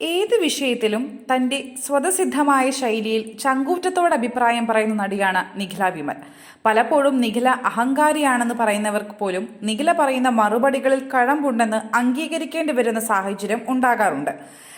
ഏത് വിഷയത്തിലും തന്റെ സ്വതസിദ്ധമായ ശൈലിയിൽ ചങ്കൂറ്റത്തോട് അഭിപ്രായം പറയുന്ന നടിയാണ് നിഖില വിമൽ. പലപ്പോഴും നിഖില അഹങ്കാരിയാണെന്ന് പറയുന്നവർക്ക് പോലും നിഖില പറയുന്ന മറുപടികളിൽ കഴമ്പുണ്ടെന്ന് അംഗീകരിക്കേണ്ടി വരുന്ന സാഹചര്യം ഉണ്ടാകാറുണ്ട്.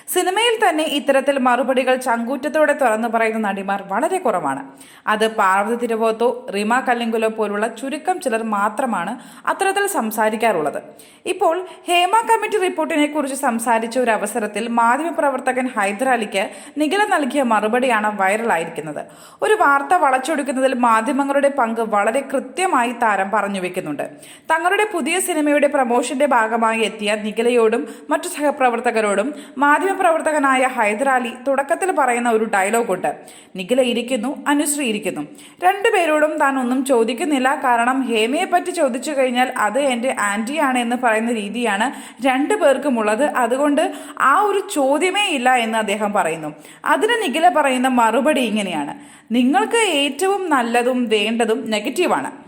സിനിമയിൽ തന്നെ ഇത്തരത്തിൽ മറുപടികൾ ചങ്കൂറ്റത്തോടെ തുറന്നു പറയുന്ന നടിമാർ വളരെ കുറവാണ്. അത് പാർവതി തിരുവോത്തോ റിമ കല്ലിങ്കുലോ പോലുള്ള ചുരുക്കം ചിലർ മാത്രമാണ് അത്തരത്തിൽ സംസാരിക്കാറുള്ളത്. ഇപ്പോൾ ഹേമ കമ്മിറ്റി റിപ്പോർട്ടിനെ കുറിച്ച് സംസാരിച്ച ഒരു അവസരത്തിൽ മാധ്യമപ്രവർത്തകൻ ഹൈദരാലിക്ക് നിഖില നൽകിയ മറുപടിയാണ് വൈറലായിരിക്കുന്നത്. ഒരു വാർത്ത വളച്ചൊടുക്കുന്നതിൽ മാധ്യമങ്ങളുടെ പങ്ക് വളരെ കൃത്യമായി താരം പറഞ്ഞു വെക്കുന്നുണ്ട്. തങ്ങളുടെ പുതിയ സിനിമയുടെ പ്രമോഷന്റെ ഭാഗമായി എത്തിയ നിഖിലയോടും മറ്റു സഹപ്രവർത്തകരോടും മാധ്യമപ്രവർത്തകനായ ഹൈദരാലി തുടക്കത്തിൽ പറയുന്ന ഒരു ഡയലോഗ് ഉണ്ട് നിഖില ഇരിക്കുന്നു അനുശ്രീ ഇരിക്കുന്നു. രണ്ടുപേരോടും താൻ ഒന്നും ചോദിക്കുന്നില്ല. കാരണം ഹേമയെ പറ്റി ചോദിച്ചു കഴിഞ്ഞാൽ അത് എന്റെ ആന്റിയാണ് എന്ന് പറയുന്ന രീതിയാണ് രണ്ടു പേർക്കുമുള്ളത്. അതുകൊണ്ട് ആ ഒരു ചോദ്യമേ ഇല്ല എന്ന് അദ്ദേഹം പറയുന്നു. അതിന് നിഖില പറയുന്ന മറുപടി ഇങ്ങനെയാണ്. നിങ്ങൾക്ക് ഏറ്റവും നല്ലതും വേണ്ടതും നെഗറ്റീവാണ്.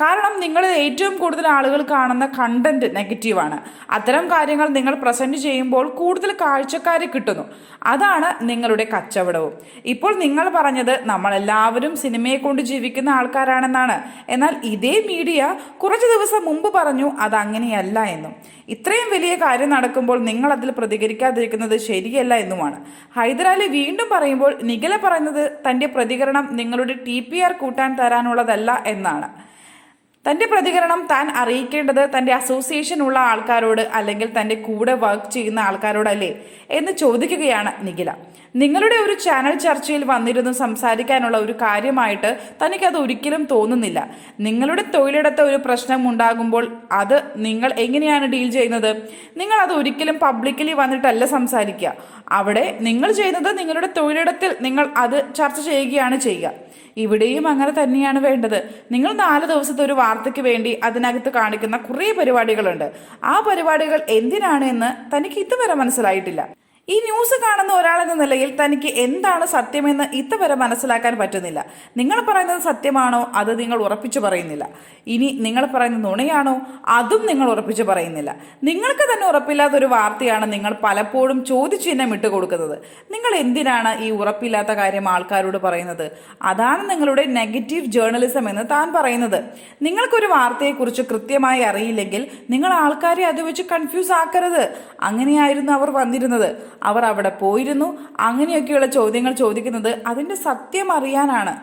കാരണം നിങ്ങൾ ഏറ്റവും കൂടുതൽ ആളുകൾ കാണുന്ന കണ്ടന്റ് നെഗറ്റീവാണ് അത്തരം കാര്യങ്ങൾ നിങ്ങൾ പ്രസന്റ് ചെയ്യുമ്പോൾ കൂടുതൽ കാഴ്ചക്കാരെ കിട്ടുന്നു. അതാണ് നിങ്ങളുടെ കച്ചവടവും. ഇപ്പോൾ നിങ്ങൾ പറഞ്ഞത് നമ്മളെല്ലാവരും സിനിമയെ കൊണ്ട് ജീവിക്കുന്ന ആൾക്കാരാണെന്നാണ്. എന്നാൽ ഇതേ മീഡിയ കുറച്ച് ദിവസം മുമ്പ് പറഞ്ഞു അത് അങ്ങനെയല്ല എന്നും. ഇത്രയും വലിയ കാര്യം നടക്കുമ്പോൾ നിങ്ങൾ അതിൽ പ്രതികരിക്കാതിരിക്കുന്നത് ശരിയല്ല എന്നുമാണ്. ഹൈദരാലി വീണ്ടും പറയുമ്പോൾ നിഖില പറയുന്നത് തന്റെ പ്രതികരണം നിങ്ങളുടെ ടി കൂട്ടാൻ തരാനുള്ളതല്ല എന്നാണ്. തന്റെ പ്രതികരണം താൻ അറിയിക്കേണ്ടത് തന്റെ അസോസിയേഷൻ ഉള്ള ആൾക്കാരോട് അല്ലെങ്കിൽ തന്റെ കൂടെ വർക്ക് ചെയ്യുന്ന ആൾക്കാരോടല്ലേ എന്ന് ചോദിക്കുകയാണ് നിഖില. നിങ്ങളുടെ ഒരു ചാനൽ ചർച്ചയിൽ വന്നിരുന്നു സംസാരിക്കാനുള്ള ഒരു കാര്യമായിട്ട് തനിക്കത് ഒരിക്കലും തോന്നുന്നില്ല. നിങ്ങളുടെ തൊഴിലിടത്ത് ഒരു പ്രശ്നം ഉണ്ടാകുമ്പോൾ അത് നിങ്ങൾ എങ്ങനെയാണ് ഡീൽ ചെയ്യുന്നത്? നിങ്ങൾ അത് ഒരിക്കലും പബ്ലിക്കലി വന്നിട്ടല്ല സംസാരിക്കുക. അവിടെ നിങ്ങൾ ചെയ്യുന്നത് നിങ്ങളുടെ തൊഴിലിടത്തിൽ നിങ്ങൾ അത് ചർച്ച ചെയ്യുകയാണ് ചെയ്യുക. ഇവിടെയും അങ്ങനെ തന്നെയാണ് വേണ്ടത്. നിങ്ങൾ നാല് ദിവസത്തെ ഒരു വാർത്തയ്ക്ക് വേണ്ടി അതിനകത്ത് കാണിക്കുന്ന കുറേ പരിപാടികളുണ്ട്. ആ പരിപാടികൾ എന്തിനാണ് എന്ന് തനിക്ക് ഇതുവരെ മനസ്സിലായിട്ടില്ല. ഈ ന്യൂസ് കാണുന്ന ഒരാളെന്ന നിലയിൽ തനിക്ക് എന്താണ് സത്യമെന്ന് ഇത്തവരെ മനസ്സിലാക്കാൻ പറ്റുന്നില്ല. നിങ്ങൾ പറയുന്നത് സത്യമാണോ? അത് നിങ്ങൾ ഉറപ്പിച്ചു പറയുന്നില്ല. ഇനി നിങ്ങൾ പറയുന്നത് നുണയാണോ? അതും നിങ്ങൾ ഉറപ്പിച്ചു പറയുന്നില്ല. നിങ്ങൾക്ക് തന്നെ ഉറപ്പില്ലാത്ത ഒരു വാർത്തയാണ് നിങ്ങൾ പലപ്പോഴും ചോദ്യചിഹ്നം ഇട്ട് കൊടുക്കുന്നത്. നിങ്ങൾ എന്തിനാണ് ഈ ഉറപ്പില്ലാത്ത കാര്യം ആൾക്കാരോട് പറയുന്നത്? അതാണ് നിങ്ങളുടെ നെഗറ്റീവ് ജേർണലിസം എന്ന് താൻ പറയുന്നത്. നിങ്ങൾക്കൊരു വാർത്തയെക്കുറിച്ച് കൃത്യമായി അറിയില്ലെങ്കിൽ നിങ്ങൾ ആൾക്കാരെ അത് വെച്ച് കൺഫ്യൂസ് ആക്കരുത്. അങ്ങനെയായിരുന്നു അവർ വന്നിരുന്നത്. അവർ അവിടെ പോയിരുന്നു. അങ്ങനെയൊക്കെയുള്ള ചോദ്യങ്ങൾ ചോദിക്കുന്നത് അതിന്റെ സത്യം അറിയാനാണ്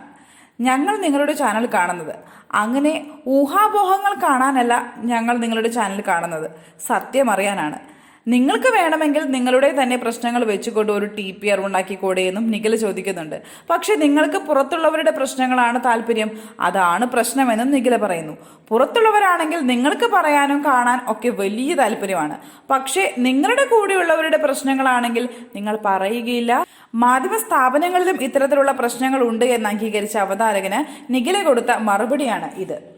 ഞങ്ങൾ നിങ്ങളുടെ ചാനൽ കാണുന്നത്. അങ്ങനെ ഊഹാപോഹങ്ങൾ കാണാനല്ല ഞങ്ങൾ നിങ്ങളുടെ ചാനൽ കാണുന്നത്. സത്യം അറിയാനാണ്. നിങ്ങൾക്ക് വേണമെങ്കിൽ നിങ്ങളുടെ തന്നെ പ്രശ്നങ്ങൾ വെച്ചുകൊണ്ട് ഒരു ടി പി ആർ ഉണ്ടാക്കിക്കൂടെ എന്നും നിഖിൽ ചോദിക്കുന്നുണ്ട്. പക്ഷെ നിങ്ങൾക്ക് പുറത്തുള്ളവരുടെ പ്രശ്നങ്ങളാണ് താല്പര്യം. അതാണ് പ്രശ്നമെന്നും നിഖിൽ പറയുന്നു. പുറത്തുള്ളവരാണെങ്കിൽ നിങ്ങൾക്ക് പറയാനും കാണാൻ ഒക്കെ വലിയ താല്പര്യമാണ്. പക്ഷേ നിങ്ങളുടെ കൂടെയുള്ളവരുടെ പ്രശ്നങ്ങളാണെങ്കിൽ നിങ്ങൾ പറയുകയില്ല. മാധ്യമ സ്ഥാപനങ്ങളിലും ഇത്തരത്തിലുള്ള പ്രശ്നങ്ങൾ ഉണ്ട് എന്ന് അംഗീകരിച്ച അവതാരകന് നിഖിലെ കൊടുത്ത മറുപടിയാണ് ഇത്.